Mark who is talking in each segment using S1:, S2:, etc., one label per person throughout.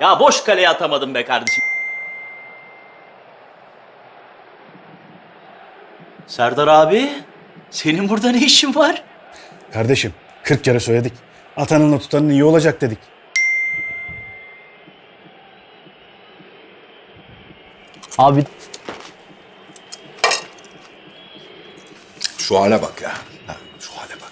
S1: Ya boş kaleye atamadım be kardeşim. Serdar abi, senin burada ne işin var?
S2: Kardeşim 40 kere söyledik. Atanınla tutanın iyi olacak dedik.
S3: Abi
S4: Şu hale bak ya. Ha, şu hale bak.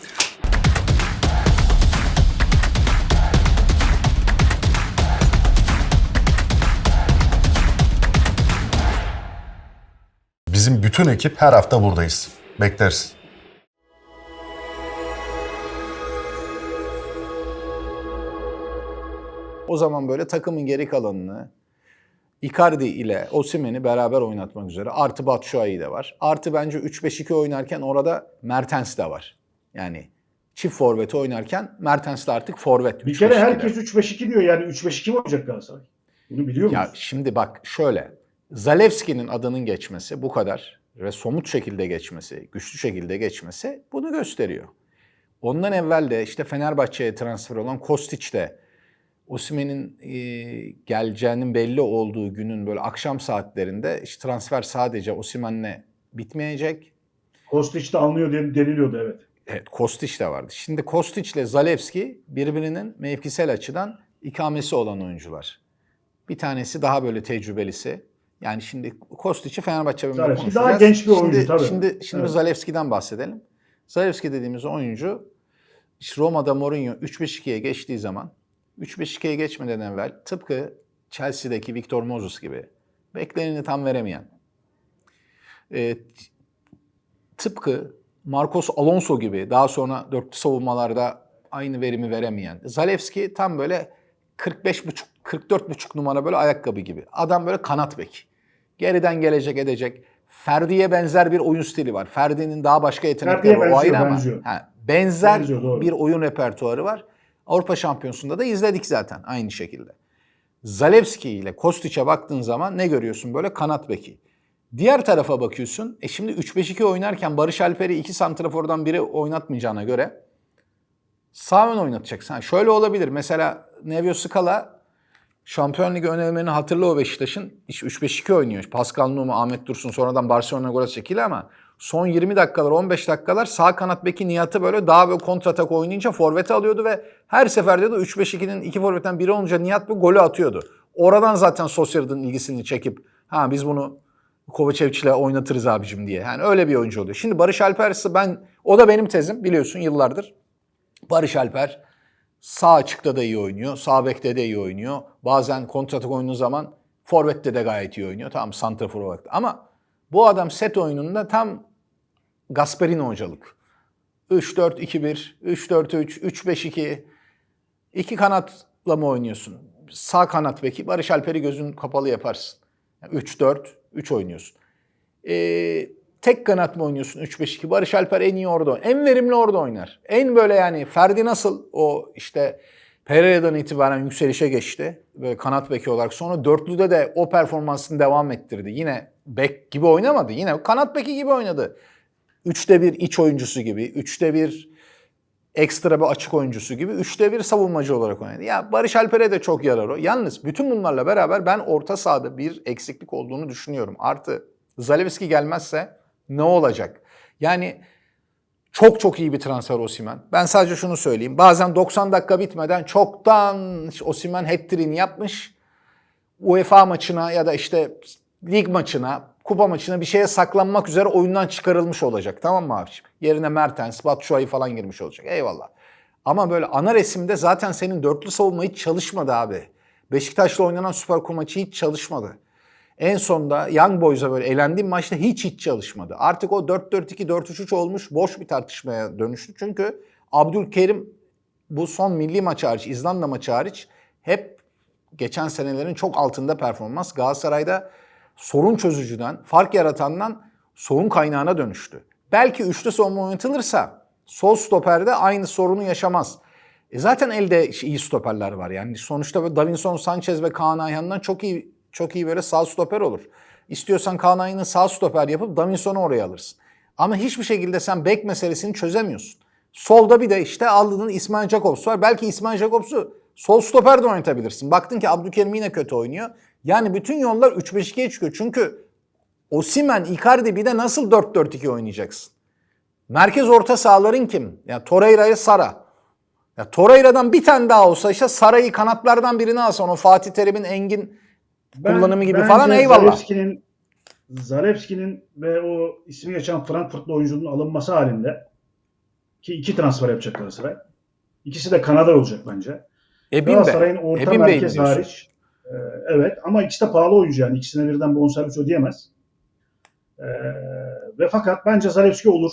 S4: Bizim bütün ekip her hafta buradayız. Bekleriz.
S5: O zaman böyle takımın geri kalanını Icardi ile Osimhen'i beraber oynatmak üzere. Artı Batshuayi de var. Artı bence 3-5-2 oynarken orada Mertens de var. Yani çift forveti oynarken Mertens de artık forvet.
S6: Bir
S5: 3-5-2'de.
S6: kere herkes 3-5-2 diyor yani 3-5-2 mi olacak Galatasaray? Bunu biliyor
S5: Ya
S6: musun?
S5: şimdi bak şöyle. Zalewski'nin adının geçmesi bu kadar ve somut şekilde geçmesi, güçlü şekilde geçmesi bunu gösteriyor. Ondan evvel de işte Fenerbahçe'ye transfer olan Kostić de Osimhen'in e, geleceğinin belli olduğu günün böyle akşam saatlerinde işte transfer sadece Osimhen'le bitmeyecek.
S6: Kostić de den- deniliyordu evet.
S5: Evet Kostić de vardı. Şimdi Kostić ile Zalewski birbirinin mevkisel açıdan ikamesi olan oyuncular. Bir tanesi daha böyle tecrübelisi. Yani şimdi Kostić'i Fenerbahçe
S6: Zalewski daha genç bir oyuncu
S5: şimdi,
S6: tabii.
S5: Şimdi, şimdi
S6: Evet.
S5: Zalewski'den bahsedelim. Zalewski dediğimiz oyuncu işte Roma'da Mourinho 3-5-2'ye geçtiği zaman 3-5-2'ye geçmeden evvel tıpkı Chelsea'deki Victor Moses gibi bekleneni tam veremeyen, e, tıpkı Marcos Alonso gibi daha sonra dörtlü savunmalarda aynı verimi veremeyen. Zalewski tam böyle 45,5 44,5 numara böyle ayakkabı gibi. Adam böyle kanat bek. Geriden gelecek edecek. Ferdi'ye benzer bir oyun stili var. Ferdi'nin daha başka yetenekleri
S6: Ferdi'ye.
S5: O ayrı ama. Ha, benzer
S6: Benziyor, doğru.
S5: bir oyun repertuarı var. Avrupa Şampiyonası'nda da izledik zaten aynı şekilde. Zalewski ile Kostić'e baktığın zaman ne görüyorsun böyle kanat beki. Diğer tarafa bakıyorsun. E şimdi 3-5-2 oynarken Barış Alper'i iki santrafordan biri oynatmayacağına göre sağ ön oynatacaksın. Ha, şöyle olabilir. Mesela Nevio Scala Şampiyon Ligi ön elemanını hatırla o Beşiktaş'ın. İşte 3-5-2 oynuyor. Pascal Numa, Ahmet Dursun sonradan Barcelona gol çekili ama son 20 dakikalar, 15 dakikalar sağ kanat beki Nihat'ı böyle daha böyle kontratak oynayınca forvete alıyordu ve her seferde de 3-5-2'nin iki forvetten biri olunca Nihat bu golü atıyordu. Oradan zaten Sosyerad'ın ilgisini çekip ha biz bunu Kovačević'le oynatırız abicim diye. Yani öyle bir oyuncu oluyor. Şimdi Barış Alper ben o da benim tezim biliyorsun yıllardır. Barış Alper sağ açıkta da iyi oynuyor, sağ bekte de iyi oynuyor. Bazen kontratak oynadığı zaman forvette de gayet iyi oynuyor. Tamam santrafor olarak da. Ama bu adam set oyununda tam Gasperini hocalık. 3-4-2-1, 3-4-3, 3-5-2. İki kanatla mı oynuyorsun? Sağ kanat beki Barış Alper'i gözün kapalı yaparsın. Yani 3-4, 3 oynuyorsun. Ee, tek kanat mı oynuyorsun 3-5-2? Barış Alper en iyi orada oynar. En verimli orada oynar. En böyle yani Ferdi nasıl o işte Pereira'dan itibaren yükselişe geçti. Böyle kanat beki olarak. Sonra dörtlüde de o performansını devam ettirdi. Yine bek gibi oynamadı. Yine kanat beki gibi oynadı. Üçte bir iç oyuncusu gibi. Üçte bir ekstra bir açık oyuncusu gibi. Üçte bir savunmacı olarak oynadı. Ya Barış Alper'e de çok yarar o. Yalnız bütün bunlarla beraber ben orta sahada bir eksiklik olduğunu düşünüyorum. Artı Zalewski gelmezse ne olacak? Yani çok çok iyi bir transfer Osimen. Ben sadece şunu söyleyeyim. Bazen 90 dakika bitmeden çoktan Osimen hat-trick'ini yapmış. UEFA maçına ya da işte lig maçına, kupa maçına bir şeye saklanmak üzere oyundan çıkarılmış olacak. Tamam mı abiciğim? Yerine Mertens, Batshuayi falan girmiş olacak. Eyvallah. Ama böyle ana resimde zaten senin dörtlü savunma hiç çalışmadı abi. Beşiktaş'la oynanan Süper Kupa maçı hiç çalışmadı. En sonda Young Boys'a böyle elendiğim maçta hiç hiç çalışmadı. Artık o 4-4-2, 4-3-3 olmuş boş bir tartışmaya dönüştü. Çünkü Abdülkerim bu son milli maç hariç, İzlanda maçı hariç hep geçen senelerin çok altında performans. Galatasaray'da sorun çözücüden, fark yaratandan sorun kaynağına dönüştü. Belki üçlü savunma oynatılırsa sol stoperde aynı sorunu yaşamaz. E zaten elde iyi stoperler var. Yani sonuçta Davinson Sanchez ve Kaan Ayhan'dan çok iyi çok iyi böyle sağ stoper olur. İstiyorsan Kaan Ayhan'ı sağ stoper yapıp Davinson'u oraya alırsın. Ama hiçbir şekilde sen bek meselesini çözemiyorsun. Solda bir de işte aldığın İsmail Jacobs var. Belki İsmail Jacobs'u Sol stoper de oynatabilirsin. Baktın ki Abdülkerim yine kötü oynuyor. Yani bütün yollar 3-5-2'ye çıkıyor. Çünkü Osimen, Icardi bir de nasıl 4-4-2 oynayacaksın? Merkez orta sahaların kim? Ya Torreira'ya Sara. Ya Torreira'dan bir tane daha olsa işte Sara'yı kanatlardan birini alsan o Fatih Terim'in Engin kullanımı gibi falan eyvallah.
S6: Zalewski'nin Zalewski'nin ve o ismi geçen Frankfurtlu oyuncunun alınması halinde ki iki transfer yapacak Galatasaray. İkisi de Kanada olacak bence.
S5: Ebimbe.
S6: Galatasaray'ın orta
S5: mi
S6: merkez hariç e, evet ama ikisi de pahalı oyuncu yani. İkisine birden bonservis ödeyemez. E, ve fakat bence Zalewski olur.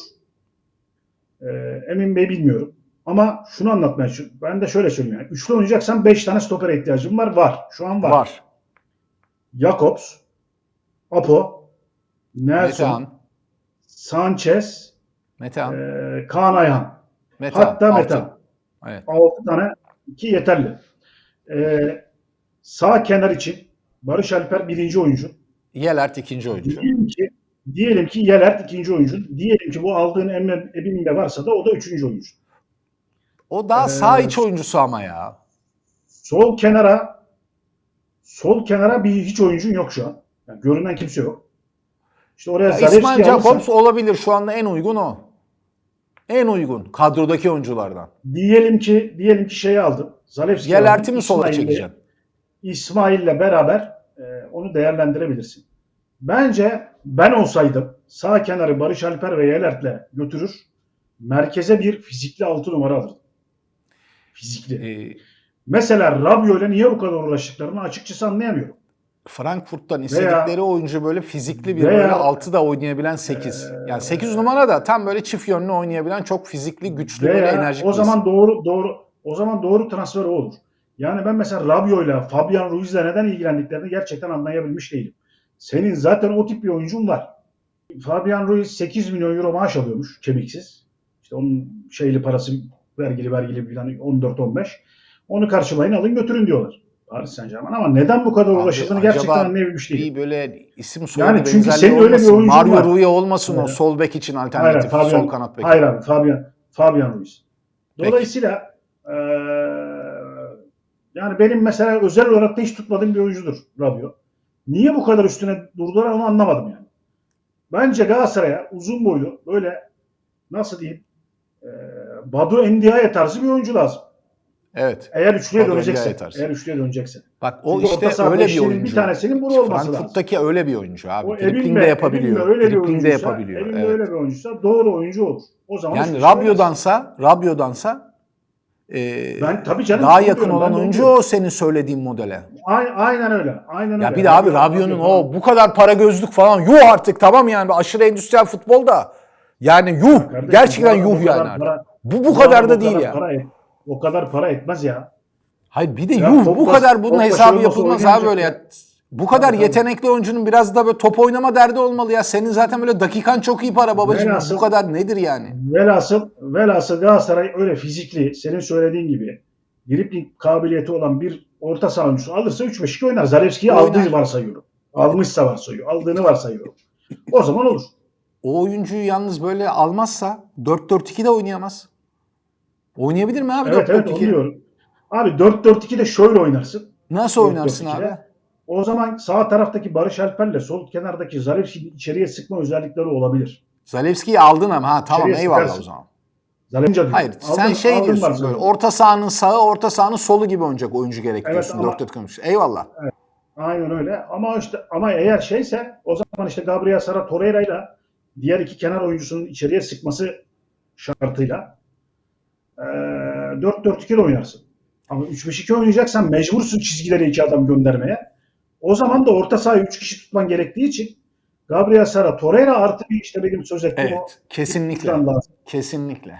S6: E, Emin Bey bilmiyorum. Ama şunu anlatmaya çalışıyorum. Ben de şöyle söyleyeyim. Yani. Üçlü oynayacaksan 5 tane stopere ihtiyacım var. Var. Şu an var.
S5: Var.
S6: Jakobs, Apo, Nelson,
S5: Metehan.
S6: Sanchez,
S5: Metehan.
S6: e, Kaan Ayhan.
S5: Metehan.
S6: Hatta
S5: Altı.
S6: Metehan.
S5: Evet.
S6: 6 tane ki yeterli. E, sağ kenar için Barış Alper birinci oyuncu.
S5: Yelert ikinci oyuncu.
S6: Diyelim ki diyelim ki Yelert ikinci oyuncu. Diyelim ki bu aldığın Emre Ebim'de varsa da o da üçüncü oyuncu.
S5: O daha
S6: Ee,
S5: sağ iç oyuncusu ama ya.
S6: Sol kenara sol kenara bir hiç oyuncun yok şu an. Yani görünen kimse yok. İşte oraya
S5: ya
S6: Zalewski
S5: İsmail
S6: alırsan-
S5: Jacobs olabilir şu anda en uygun o. En uygun kadrodaki oyunculardan.
S6: Diyelim ki diyelim ki şeyi aldın. Zalewski
S5: Yelert'i mi sola çekeceksin?
S6: İsmail'le beraber e, onu değerlendirebilirsin. Bence ben olsaydım sağ kenarı Barış Alper ve Yelert'le götürür. Merkeze bir fizikli altı numara alırdım. Fizikli.
S5: Ee,
S6: Mesela Rabio ile niye bu kadar uğraştıklarını açıkçası anlayamıyorum.
S5: Frankfurt'tan istedikleri oyuncu böyle fizikli bir
S6: veya-
S5: böyle 6 da oynayabilen 8. Yani 8 numara da tam böyle çift yönlü oynayabilen çok fizikli, güçlü böyle
S6: Veya
S5: enerjik
S6: o
S5: bir isim.
S6: zaman doğru doğru o zaman doğru transfer o olur. Yani ben mesela Rabio ile Fabian Ruiz'le neden ilgilendiklerini gerçekten anlayabilmiş değilim. Senin zaten o tip bir oyuncun var. Fabian Ruiz 8 milyon euro maaş alıyormuş kemiksiz. İşte onun şeyli parası vergili vergili falan 14-15. Onu karşılayın alın götürün diyorlar. Paris Saint Germain ama neden bu kadar
S5: acaba
S6: gerçekten anlayabilmiş değilim.
S5: bir böyle isim soyadı
S6: Yani çünkü senin öyle bir oyuncun
S5: Mario
S6: var.
S5: Rui olmasın o
S6: Evet.
S5: sol bek için
S6: Hayır,
S5: alternatif.
S6: Fabian,
S5: sol kanat bek.
S6: hayır abi Fabian, Fabian Ruiz. Dolayısıyla eee, yani benim mesela özel olarak da hiç tutmadığım bir oyuncudur Rabio. Niye bu kadar üstüne durdular onu anlamadım yani. Bence Galatasaray'a uzun boylu böyle nasıl diyeyim eee Badu Endiaye tarzı bir oyuncu lazım.
S5: Evet.
S6: Eğer üçlüye dönecekse. Eğer üçlüye dönecekse.
S5: Bak o
S6: Çünkü
S5: işte öyle bir oyuncu.
S6: Bir tanesinin bunu olması lazım.
S5: Frankfurt'taki öyle bir oyuncu abi.
S6: O
S5: Dribbling de yapabiliyor.
S6: Ebimbe öyle bir
S5: Dribbling de
S6: oyuncuysa,
S5: yapabiliyor.
S6: Ebimbe
S5: Evet.
S6: öyle bir oyuncuysa doğru oyuncu olur. O zaman
S5: Yani. Rabio'dansa, Rabio'dansa e,
S6: Ben- tabii canım,
S5: daha yakın olan
S6: de
S5: oyuncu
S6: diyorum.
S5: o senin söylediğin modele.
S6: Ay- Aynen öyle. Aynen öyle.
S5: Ya bir de abi Rabio'nun o bu kadar para gözlük falan yuh artık tamam yani aşırı endüstriyel futbolda. Yani yuh
S6: Kardeşim,
S5: gerçekten yuh yani
S6: para-
S5: Bu bu kadar da değil ya.
S6: Et- o kadar para etmez ya.
S5: Hayır bir de
S6: Ya
S5: yuh bu kadar bunun hesabı yapılmaz abi böyle
S6: ya.
S5: Bu kadar
S6: tabii.
S5: yetenekli oyuncunun biraz da böyle top oynama derdi olmalı ya. Senin zaten böyle dakikan çok iyi para babacığım.
S6: Velhasıl-
S5: Bu kadar nedir yani?
S6: Velhasıl, velhasıl Galatasaray öyle fizikli, senin söylediğin gibi dribling kabiliyeti olan bir orta saha oyuncusu alırsa 3-5-2 oynar. Zalewski'yi aldığı varsayıyorum. Almışsa varsayıyor. Aldığını varsayıyorum. O zaman olur.
S5: O oyuncuyu yalnız böyle almazsa 4-4-2 de oynayamaz. Oynayabilir mi abi
S6: Evet evet
S5: 4-4-2?
S6: onu diyorum. Abi 4-4-2'de şöyle oynarsın.
S5: Nasıl oynarsın
S6: 4-4-2'de.
S5: abi?
S6: O zaman sağ taraftaki Barış Alper'le sol kenardaki Zalewski'nin içeriye sıkma özellikleri olabilir.
S5: Zalewski'yi aldın ama ha tamam
S6: İçeriye
S5: eyvallah
S6: sıkarsın.
S5: o zaman.
S6: Zalewski
S5: Hayır sen şey diyorsun böyle orta sahanın sağı orta sahanın solu gibi oynayacak oyuncu gerek
S6: Evet,
S5: diyorsun
S6: ama-
S5: 4-4 konuş. Eyvallah.
S6: Aynen öyle. Ama işte ama eğer şeyse o zaman işte Gabriel Sara Torreira'yla diğer iki kenar oyuncusunun içeriye sıkması şartıyla eee 4-4-2 ile oynarsın. Ama 3-5-2 oynayacaksan mecbursun çizgileri iki adam göndermeye. O zaman da orta sahayı 3 kişi tutman gerektiği için Gabriel Sara Torreira artı bir işte benim söz ettiğim o
S5: Evet kesinlikle.
S6: üçten lazım.
S5: Kesinlikle.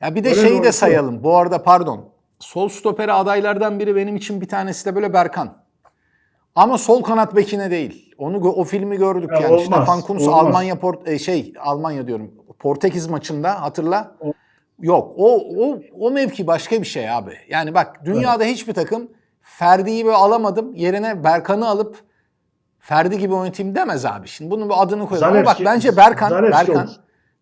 S5: Ya bir de
S6: Öyle
S5: şeyi de sayalım. Bu arada pardon. Sol stoperi adaylardan biri benim için bir tanesi de böyle Berkan. Ama sol kanat bekine değil. Onu o filmi gördük
S6: Ya
S5: yani.
S6: olmaz,
S5: Stefan Kuntz
S6: olmaz.
S5: Almanya Port e, şey Almanya diyorum. Portekiz maçında hatırla.
S6: O-
S5: Yok o o o mevki başka bir şey abi. Yani bak dünyada hiçbir takım Ferdi'yi böyle alamadım. Yerine Berkan'ı alıp Ferdi gibi oynatayım demez abi. Şimdi bunun bir adını koyalım. Ama bak bence Berkan Berkan
S6: olur.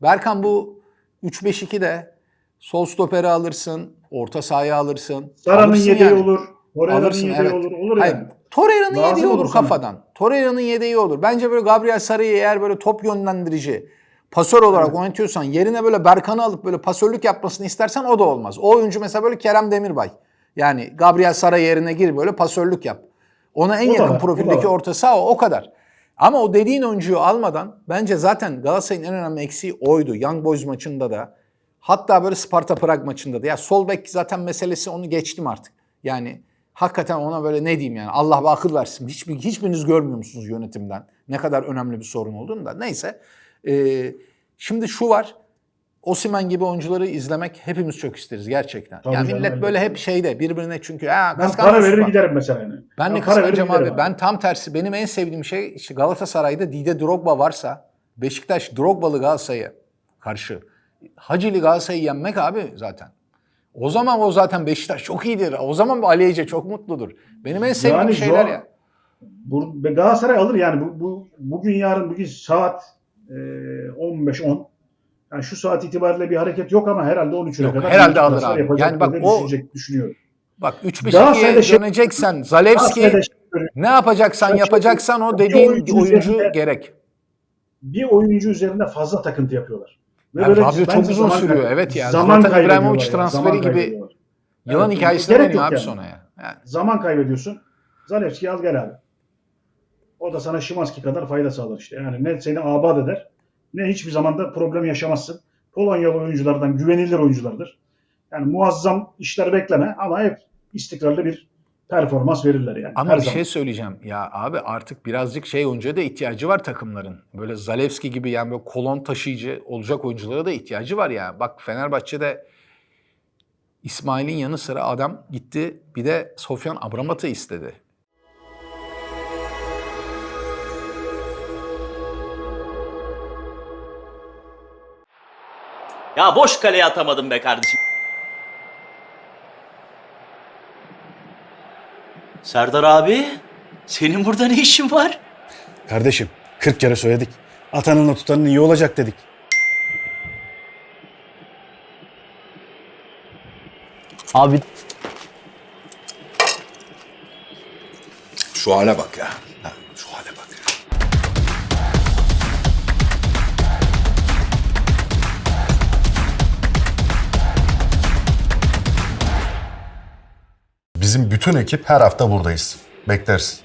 S5: Berkan bu 3-5-2'de sol stoperi alırsın. Orta sahayı alırsın.
S6: Sara'nın yedeği
S5: yani.
S6: olur. Torreira'nın yedeği
S5: evet.
S6: olur. Olur
S5: Hayır,
S6: yani.
S5: Torreira'nın yedeği
S6: olur
S5: kafadan. Torreira'nın yedeği olur. Bence böyle Gabriel Sarı'yı eğer böyle top yönlendirici, pasör olarak oynatıyorsan yerine böyle Berkan'ı alıp böyle pasörlük yapmasını istersen o da olmaz. O oyuncu mesela böyle Kerem Demirbay. Yani Gabriel Sara yerine gir böyle pasörlük yap. Ona en
S6: O
S5: yakın
S6: var, o
S5: profildeki
S6: var.
S5: orta saha o, o kadar. Ama o dediğin oyuncuyu almadan bence zaten Galatasaray'ın en önemli eksiği oydu. Young Boys maçında da hatta böyle Sparta Prag maçında da. Ya sol bek zaten meselesi onu geçtim artık. Yani hakikaten ona böyle ne diyeyim yani Allah akıl versin. Hiçbir, hiçbiriniz görmüyor musunuz yönetimden? Ne kadar önemli bir sorun olduğunu da. Neyse. Ee, şimdi şu var. Osimen gibi oyuncuları izlemek hepimiz çok isteriz gerçekten.
S6: Tabii
S5: yani millet böyle hep şeyde birbirine çünkü ha,
S6: Ben para verir giderim mesela yani.
S5: Ben
S6: verir
S5: kıskanacağım
S6: giderim
S5: abi. Ben tam tersi. Benim en sevdiğim şey işte Galatasaray'da Dide Drogba varsa Beşiktaş Drogba'lı Galatasaray'a karşı Hacılı Galatasaray'ı yenmek abi zaten. O zaman o zaten Beşiktaş çok iyidir. O zaman bu Ali Ece çok mutludur. Benim en sevdiğim
S6: Yani
S5: şeyler ya.
S6: Bu, Galatasaray alır yani bu, bu bugün yarın bugün saat 15-10 yani şu saat itibariyle bir hareket yok ama herhalde 13'üne
S5: Yok,
S6: kadar
S5: herhalde alır abi. Yani bak o-
S6: düşünecek, düşünüyorum.
S5: Bak 3
S6: Galatasaray'da
S5: 5
S6: şey-
S5: döneceksen Zalewski
S6: şey-
S5: ne yapacaksan yapacaksan o dediğin
S6: oyuncu
S5: oyuncu
S6: üzerinde-
S5: gerek.
S6: bir oyuncu üzerinde fazla takıntı yapıyorlar. Ve
S5: Ya
S6: böyle
S5: çok uzun sürüyor.
S6: kaybı-
S5: Evet ya.
S6: Zaman
S5: Zlatan İbrahimovic transferi
S6: zaman
S5: gibi. Yılan
S6: Evet,
S5: hikayesine
S6: gerek
S5: dönüyor abi
S6: yani.
S5: sonra ya. Yani.
S6: Zaman kaybediyorsun. Zalewski'yi al gel abi. O da sana Şimanski kadar fayda sağlar işte. Yani ne seni abat eder ne hiçbir zaman da problem yaşamazsın. Polonyalı oyunculardan güvenilir oyunculardır. Yani muazzam işler bekleme ama hep istikrarlı bir performans verirler yani.
S5: Ama bir
S6: zaman.
S5: şey söyleyeceğim. Ya abi artık birazcık şey oyuncuya da ihtiyacı var takımların. Böyle Zalewski gibi yani böyle kolon taşıyıcı olacak oyunculara da ihtiyacı var ya. Bak Fenerbahçe'de İsmail'in yanı sıra adam gitti bir de Sofyan Abramat'ı istedi.
S1: Ya boş kaleye atamadım be kardeşim. Serdar abi, senin burada ne işin var?
S2: Kardeşim 40 kere söyledik. Atanınla tutanın iyi olacak dedik.
S1: Abi
S3: Şu hale bak ya. Ha, şu hale bak.
S4: Bizim bütün ekip her hafta buradayız. Bekleriz.